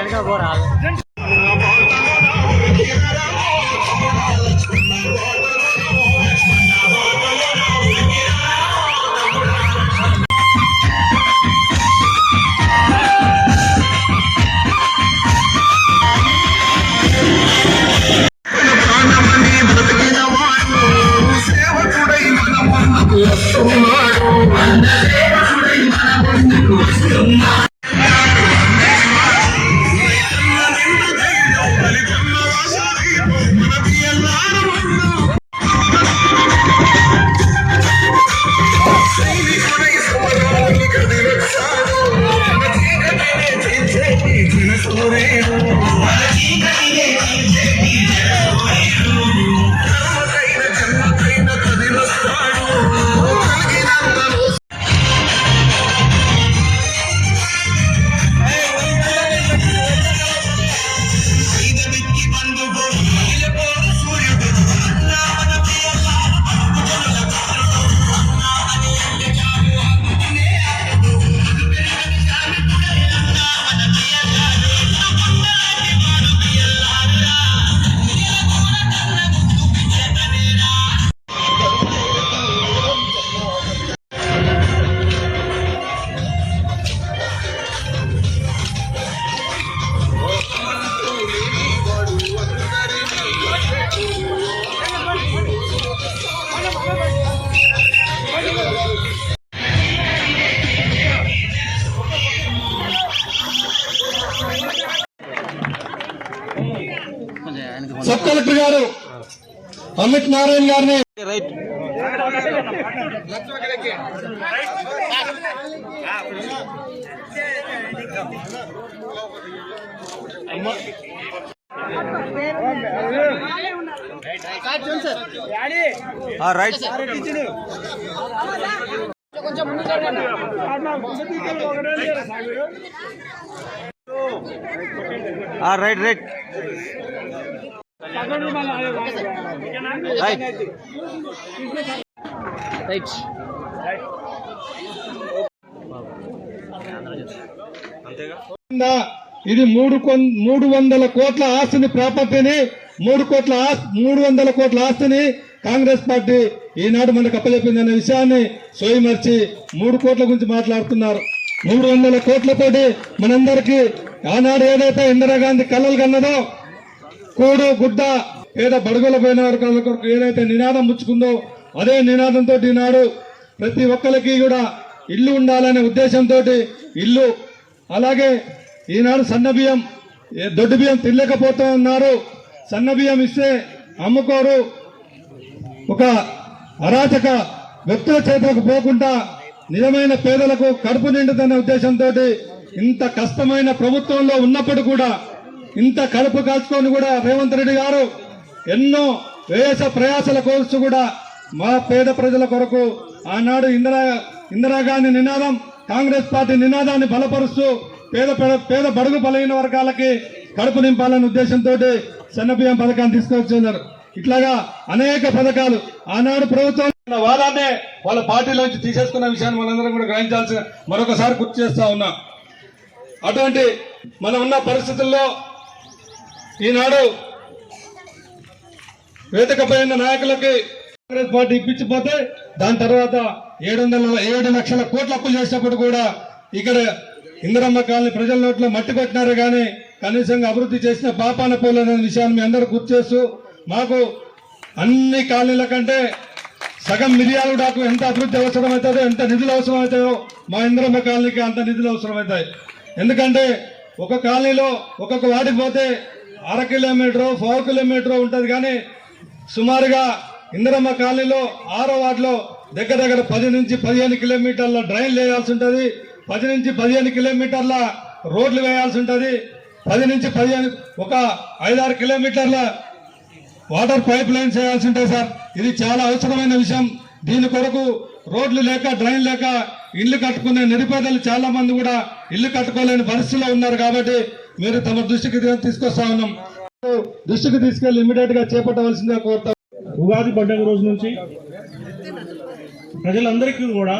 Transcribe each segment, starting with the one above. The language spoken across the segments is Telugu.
எடுக்க போறாள் సబ్ కలెక్టర్ గారు అమిత్ నారాయణ గారిని right right right right. Right ఇది మూడు మూడు వందల కోట్ల ఆస్తిని ప్రాపర్టీని మూడు కోట్ల మూడు వందల కోట్ల ఆస్తిని కాంగ్రెస్ పార్టీ ఈనాడు మనకు అనే విషయాన్ని సోయిమర్చి మూడు కోట్ల గురించి మాట్లాడుతున్నారు. మూడు వందల కోట్లతోటి మనందరికీ ఆనాడు ఏదైతే ఇందిరాగాంధీ కలలు కన్నదో కోడు గుడ్డ పేద బడుగుల పోయిన వారి ఏదైతే నినాదం ముచ్చుకుందో అదే నినాదంతో ఈనాడు ప్రతి ఒక్కరికి కూడా ఇల్లు ఉండాలనే ఉద్దేశంతో ఇల్లు అలాగే ఈనాడు సన్న బియ్యం ఏ దొడ్డు బియ్యం తినలేకపోతూ ఉన్నారు. సన్న బియ్యం ఇస్తే అమ్ముకోరు. ఒక అరాచక వ్యక్తుల చేతలకు పోకుండా నిజమైన పేదలకు కడుపు నిండుతున్న ఉద్దేశంతో ఇంత కష్టమైన ప్రభుత్వంలో ఉన్నప్పుడు కూడా ఇంత కడుపు కాల్చుకొని కూడా రేవంత్ రెడ్డి గారు ఎన్నో వేస ప్రయాసల కోర్సు కూడా మా పేద ప్రజల కొరకు ఆనాడు ఇందిరా ఇందిరాగాంధీ నినాదం కాంగ్రెస్ పార్టీ నినాదాన్ని బలపరుస్తూ పేద పేద- పేద బడుగు బలైన వర్గాలకి కడుపు నింపాలనే ఉద్దేశంతో సన్నబియ్యం పథకాన్ని తీసుకొచ్చారు ఇట్లాగా అనేక పథకాలు ఆనాడు ప్రభుత్వం వాదాన్నే వాళ్ళ పార్టీలోంచి తీసేసుకున్న విషయాన్ని మనందరం కూడా గ్రహించాల్సిన మరొకసారి గుర్తు చేస్తా ఉన్నా. అటువంటి మనం ఉన్న పరిస్థితుల్లో ఈనాడు వేదికపైన నాయకులకి కాంగ్రెస్ పార్టీ ఇప్పించిపోతే దాని తర్వాత ఏడు వందల ఏడు లక్షల కోట్ల అప్పులు చేసినప్పుడు కూడా ఇక్కడ ఇందిరమ్మ కాలనీ ప్రజల నోట్లో మట్టి కొట్టినారు కానీ కనీసంగా అభివృద్ధి చేసిన పాపాన పోలేదనే విషయాన్ని మీ అందరూ గుర్తు చేస్తూ మాకు అన్ని కాలనీల కంటే సగం మిరియాలు నాకు ఎంత అభివృద్ధి అవసరం అవుతుందో ఎంత నిధులు అవసరం అవుతాయో మా ఇందిరమ్మ కాలనీకి అంత నిధులు అవసరం అవుతాయి ఎందుకంటే ఒక కాలనీలో ఒక్కొక్క వాడికి పోతే అర కిలోమీటర్ ఫోర్ కిలోమీటర్ ఉంటుంది కానీ సుమారుగా ఇందిరమ్మ కాలనీలో ఆరో వార్డులో దగ్గర దగ్గర పది నుంచి పదిహేను కిలోమీటర్ల డ్రైన్ వేయాల్సి ఉంటుంది. పది నుంచి పదిహేను కిలోమీటర్ల రోడ్లు వేయాల్సి ఉంటుంది. పది నుంచి పదిహేను ఒక ఐదారు కిలోమీటర్ల వాటర్ పైప్ లైన్స్ వేయాల్సి ఉంటాయి సార్. ఇది చాలా అవసరమైన విషయం. దీని కొరకు రోడ్లు లేక డ్రైన్ లేక ఇల్లు కట్టుకునే నిరుపేదలు చాలా మంది కూడా ఇల్లు కట్టుకోలేని పరిస్థితిలో ఉన్నారు కాబట్టి మీరు తమ దృష్టికి తీసుకొస్తా ఉన్నాం. దృష్టికి తీసుకెళ్ళి ఇమీడియట్గా చేపట్టవలసిందిగా కోరుతా ఉగాది పండుగ రోజు నుంచి ప్రజలందరికీ కూడా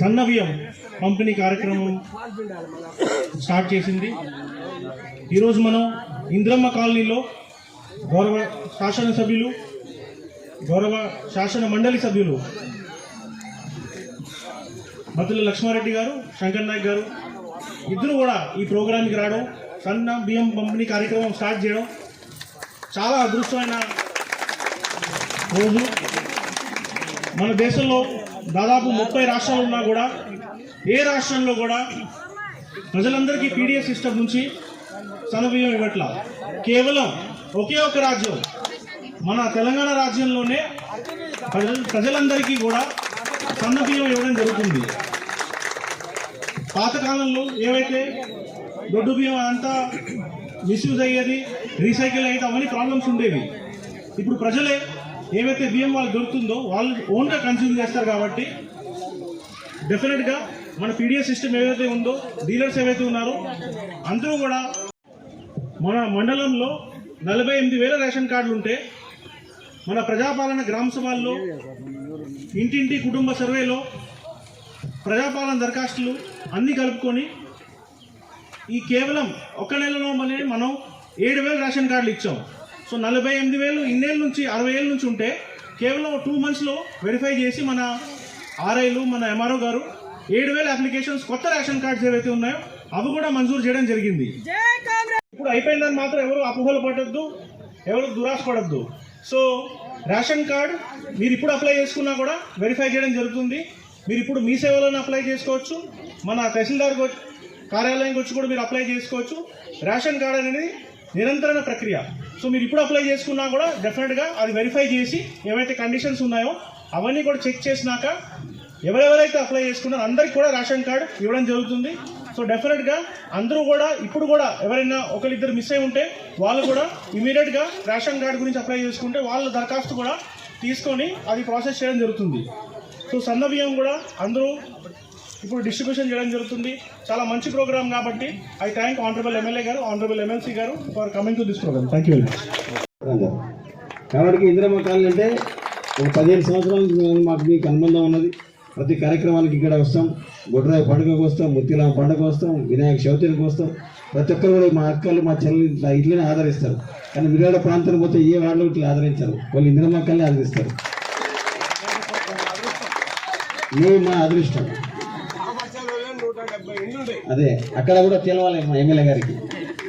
సన్నవ్యం పంపిణీ కార్యక్రమం స్టార్ట్ చేసింది. ఈరోజు మనం ఇంద్రమ్మ కాలనీలో గౌరవ శాసనసభ్యులు గౌరవ శాసన మండలి సభ్యులు మతుల లక్ష్మారెడ్డి గారు శంకర్ నాయక్ గారు ఇద్దరు కూడా ఈ ప్రోగ్రాంకి రావడం సన్న బియ్యం పంపిణీ కార్యక్రమం స్టార్ట్ చేయడం చాలా అదృష్టమైన రోజు. మన దేశంలో దాదాపు ముప్పై రాష్ట్రాలు ఉన్నా కూడా ఏ రాష్ట్రంలో కూడా ప్రజలందరికీ పీడిఎస్ సిస్టమ్ నుంచి సనబియ్యం ఇవ్వట్ల. కేవలం ఒకే ఒక రాజ్యం మన తెలంగాణ రాజ్యంలోనే ప్రజలందరికీ కూడా సన్నబియ్యం ఇవ్వడం జరుగుతుంది. పాతకాలంలో ఏవైతే దొడ్డు బియ్యం అంతా మిస్యూజ్ అయ్యేది రీసైకిల్ అయ్యేది అవన్నీ ప్రాబ్లమ్స్ ఉండేవి. ఇప్పుడు ప్రజలే ఏవైతే బియ్యం వాళ్ళు దొరుకుతుందో వాళ్ళు ఓన్గా కన్స్యూమ్ చేస్తారు కాబట్టి డెఫినెట్గా మన పీడిఎస్ సిస్టమ్ ఏదైతే ఉందో డీలర్స్ ఏవైతే ఉన్నారో అందరూ కూడా మన మండలంలో నలభై ఎనిమిది వేల రేషన్ కార్డులు ఉంటే మన ప్రజాపాలన గ్రామ సభల్లో ఇంటింటి కుటుంబ సర్వేలో ప్రజాపాలన దరఖాస్తులు అన్నీ కలుపుకొని ఈ కేవలం ఒక నెలలో మళ్ళీ మనం ఏడు వేలు రేషన్ కార్డులు ఇచ్చాం. సో నలభై ఎనిమిది వేలు ఇన్నేళ్ళ నుంచి అరవై ఏళ్ళ నుంచి ఉంటే కేవలం టూ మంత్స్లో వెరిఫై చేసి మన ఆర్ఐలు మన ఎంఆర్ఓ గారు ఏడు వేల అప్లికేషన్స్ కొత్త రేషన్ కార్డ్స్ ఏవైతే ఉన్నాయో అవి కూడా మంజూరు చేయడం జరిగింది. ఇప్పుడు అయిపోయిందని మాత్రం ఎవరు అపోహలు పడద్దు ఎవరు దురాశ పడద్దు సో రేషన్ కార్డ్ మీరు ఇప్పుడు అప్లై చేసుకున్నా కూడా వెరిఫై చేయడం జరుగుతుంది. మీరు ఇప్పుడు మీ సేవలను అప్లై చేసుకోవచ్చు. మన తహసీల్దార్ కార్యాలయానికి వచ్చి కూడా మీరు అప్లై చేసుకోవచ్చు. రేషన్ కార్డు అనేది నిరంతరమైన ప్రక్రియ. సో మీరు ఇప్పుడు అప్లై చేసుకున్నా కూడా డెఫినెట్గా అది వెరిఫై చేసి ఏవైతే కండిషన్స్ ఉన్నాయో అవన్నీ కూడా చెక్ చేసినాక ఎవరెవరైతే అప్లై చేసుకున్నారో అందరికి కూడా రేషన్ కార్డు ఇవ్వడం జరుగుతుంది. సో డెఫినెట్గా అందరూ కూడా ఇప్పుడు కూడా ఎవరైనా ఒకరిద్దరు మిస్ అయి ఉంటే వాళ్ళు కూడా ఇమీడియట్గా రేషన్ కార్డు గురించి అప్లై చేసుకుంటే వాళ్ళ దరఖాస్తు కూడా తీసుకొని అది ప్రాసెస్ చేయడం జరుగుతుంది. సో సన్న బియ్యం కూడా అందరూ ఇప్పుడు డిస్ట్రిబ్యూషన్ చేయడం జరుగుతుంది. చాలా మంచి ప్రోగ్రామ్ కాబట్టి ఐ థ్యాంక్ ఆనరబుల్ ఎమ్మెల్యే గారు ఆనరబుల్ ఎమ్మెల్సీ గారు for coming to this programme. Thank you. కాబట్టి ఇందిరమ్మ కాలనీ అంటే ఒక పదిహేను సంవత్సరాల మాకు మీకు అనుబంధం ఉన్నది. ప్రతి కార్యక్రమానికి ఇక్కడ వస్తాం. బొడ్రాయి పండుగకు వస్తాం. ముత్తిరామ పండుగ వస్తాం. వినాయక చవితికి వస్తాం. ప్రతి ఒక్కరు కూడా మా అక్కలు మా చెల్లి ఇట్లా ఇట్లనే ఆదరిస్తారు. కానీ మిగతా ప్రాంతానికి పోతే ఏ వాళ్ళు ఇట్లా ఆదరించారు. వాళ్ళు ఇందిరమ్మ అక్కల్ని ఆదరిస్తారు. మేము మా అదృష్టం. అదే అక్కడ కూడా తెలవాలి ఎమ్మెల్యే గారికి.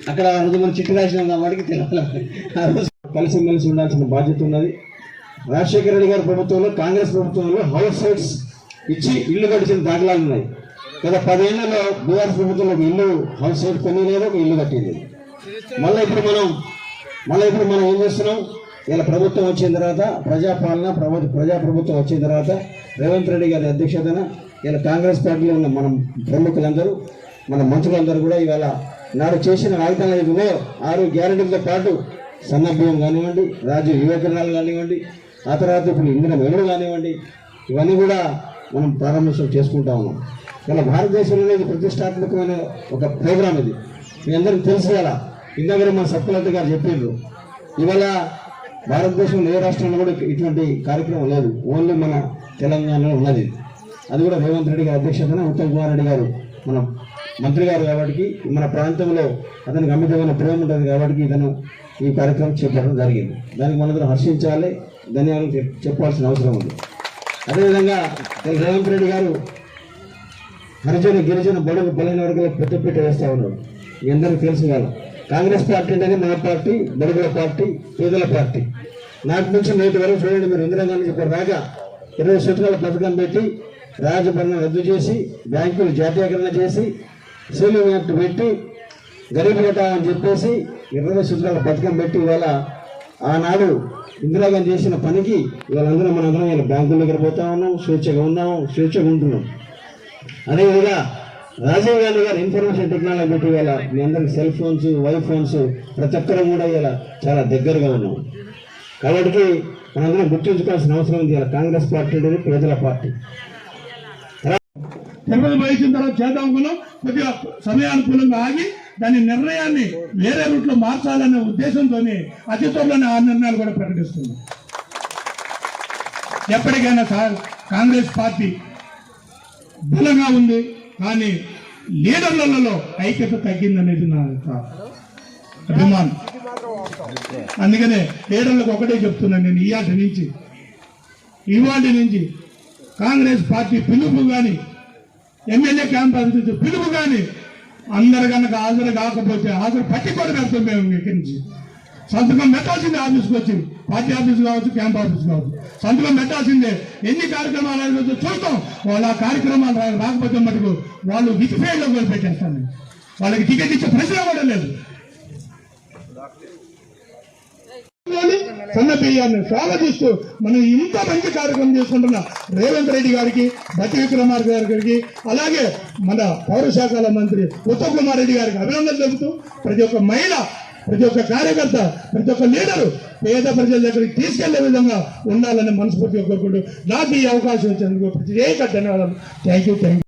అక్కడ ఆ రోజు మనం చిట్టు రాసిన వాడికి తెలవాలి. ఆ రోజు కలిసిమెలిసి ఉండాల్సిన బాధ్యత ఉన్నది. రాజశేఖర రెడ్డి గారి ప్రభుత్వంలో కాంగ్రెస్ ప్రభుత్వంలో హౌస్ సైట్స్ ఇచ్చి ఇల్లు కట్టించిన దాఖలాలు ఉన్నాయి. గత పదేళ్ళలో బీఆర్ ప్రభుత్వంలో ఒక ఇల్లు హౌస్ సైట్ కొని లేదు ఒక ఇల్లు కట్టింది. మళ్ళీ ఇప్పుడు మనం మళ్ళీ ఇప్పుడు మనం ఏం చేస్తున్నాం? ఇలా ప్రభుత్వం వచ్చిన తర్వాత ప్రజాపాలన ప్రభు ప్రజా ప్రభుత్వం వచ్చిన తర్వాత రేవంత్ రెడ్డి గారి అధ్యక్షతన ఇలా కాంగ్రెస్ పార్టీలో ఉన్న మనం ప్రముఖులందరూ మన మంత్రులందరూ కూడా ఇవాళ నాడు చేసిన వాగ్దానాలు ఏవి ఆరు గ్యారెంటీలతో పాటు సన్నభ్యం కానివ్వండి రాజు యువకరణాలు కానివ్వండి ఆ తర్వాత ఇప్పుడు ఇందిర మెరుడు కానివ్వండి ఇవన్నీ కూడా మనం ప్రారంభోత్సవం చేసుకుంటా ఉన్నాం. ఇలా భారతదేశంలోనే ఇది ప్రతిష్టాత్మకమైన ఒక ప్రోగ్రామ్ ఇది. మీ అందరికీ తెలుసు కదా ఇందాక మన సబ్ కలెక్టర్ గారు చెప్పిండ్రు ఇవాళ భారతదేశంలో ఏ రాష్ట్రంలో కూడా ఇటువంటి కార్యక్రమం లేదు. ఓన్లీ మన తెలంగాణలో ఉన్నది. అది కూడా రేవంత్ రెడ్డి గారి అధ్యక్షతన ఉత్తమ్ కుమార్ రెడ్డి గారు మన మంత్రి గారు కాబట్టి మన ప్రాంతంలో అతనికి అమితమైన ప్రేమ ఉంటుంది కాబట్టి ఇతను ఈ కార్యక్రమం చేపట్టడం జరిగింది. దానికి మనందరం హర్షించాలి ధన్యవాదాలు చెప్పాల్సిన అవసరం ఉంది. అదేవిధంగా రేవంత్ రెడ్డి గారు హరిజన గిరిజన బడుగు బలైన వర్గాలకు పెద్దపీట వేస్తూ ఉన్నాడు మీ అందరికీ తెలుసు కదా కాంగ్రెస్ పార్టీ అంటేనే మన పార్టీ బడుగుల పార్టీ పేదల పార్టీ. నాటి నుంచి నేటి వరకు చూడండి మీరు ఇందిరా గాంధీ చెప్పారు రాగా ఇరవై సూత్రాల పథకం పెట్టి రాజభరణం రద్దు చేసి బ్యాంకులు జాతీయకరణ చేసి సేవింగ్ యాక్ట్ పెట్టి గరీబ్ కోటా అని చెప్పేసి ఇరవై సూత్రాల పథకం పెట్టి ఇవాళ ఆనాడు ఇందిరాగాంధీ చేసిన పనికి వీళ్ళందరూ మనందరం ఇలా బ్యాంకుల దగ్గర పోతా ఉన్నాం స్వేచ్ఛగా ఉన్నాం స్వేచ్ఛగా ఉంటున్నాం. అదేవిధంగా రాజీవ్ గాంధీ గారు ఇన్ఫర్మేషన్ టెక్నాలజీ పెట్టి ఇవాళ మీ అందరికి సెల్ ఫోన్స్ వై ఫోన్స్ ప్రతి ఒక్కరం కూడా ఇలా చాలా దగ్గరగా ఉన్నాం. కాబట్టి మనందరం గుర్తుంచుకోవాల్సిన అవసరం ఉంది. ఇలా కాంగ్రెస్ పార్టీ అనేది ప్రజల పార్టీ. తిరుపతి పోయించిన తర్వాత చేద్దాం అనుకున్నాం. కొద్దిగా సమయానుకూలంగా ఆగి దాని నిర్ణయాన్ని వేరే రూట్లో మార్చాలనే ఉద్దేశంతో అతి త్వరలోనే ఆ నిర్ణయాలు కూడా ప్రకటిస్తున్నాం. ఎప్పటికైనా కాంగ్రెస్ పార్టీ బలంగా ఉంది కానీ లీడర్లలో ఐక్యత తగ్గిందనేది నా యొక్క అభిమానం. అందుకనే లీడర్లకు ఒకటే చెప్తున్నాను నేను ఇయాటి నుంచి ఇవాటి నుంచి కాంగ్రెస్ పార్టీ పిలుపు కానీ ఎమ్మెల్యే క్యాంప్ అందించు పిలుపు కానీ అందరు కనుక హాజరు కాకపోతే హాజరు పట్టి కూడా పెడతాం మేము ఇక్కడి నుంచి. సంతకం పెట్టాల్సిందే ఆఫీస్కి వచ్చి. పార్టీ ఆఫీస్ కావచ్చు క్యాంప్ ఆఫీస్ కావచ్చు. సంతకం పెట్టాల్సిందే. ఎన్ని కార్యక్రమాలు అయిపోతే చూస్తాం. వాళ్ళ ఆ కార్యక్రమాలు రాకపోతే మటుకు వాళ్ళు వికిఫైడ్లో కూడా పెట్టేస్తాను వాళ్ళకి టికెట్ ఇచ్చే ప్రశ్న కూడా లేదు. సన్న బియ్యాన్ని స్వాగతిస్తూ మనం ఇంత మంచి కార్యక్రమం చేసుకుంటున్న రేవంత్ రెడ్డి గారికి బతి విక్రమార్క గారికి అలాగే మన పౌరశాఖల మంత్రి ఉత్తమ్ కుమార్ రెడ్డి గారికి అభినందనలు తెలుపుతూ ప్రతి ఒక్క మహిళ ప్రతి ఒక్క కార్యకర్త ప్రతి ఒక్క లీడరు పేద ప్రజల దగ్గరికి తీసుకెళ్ళే విధంగా ఉండాలని మనస్ఫూర్తిగా కోరుకుంటూ నాకు ఈ అవకాశం వచ్చేందుకు ప్రత్యేక ధన్యవాదాలు. Thank you thank you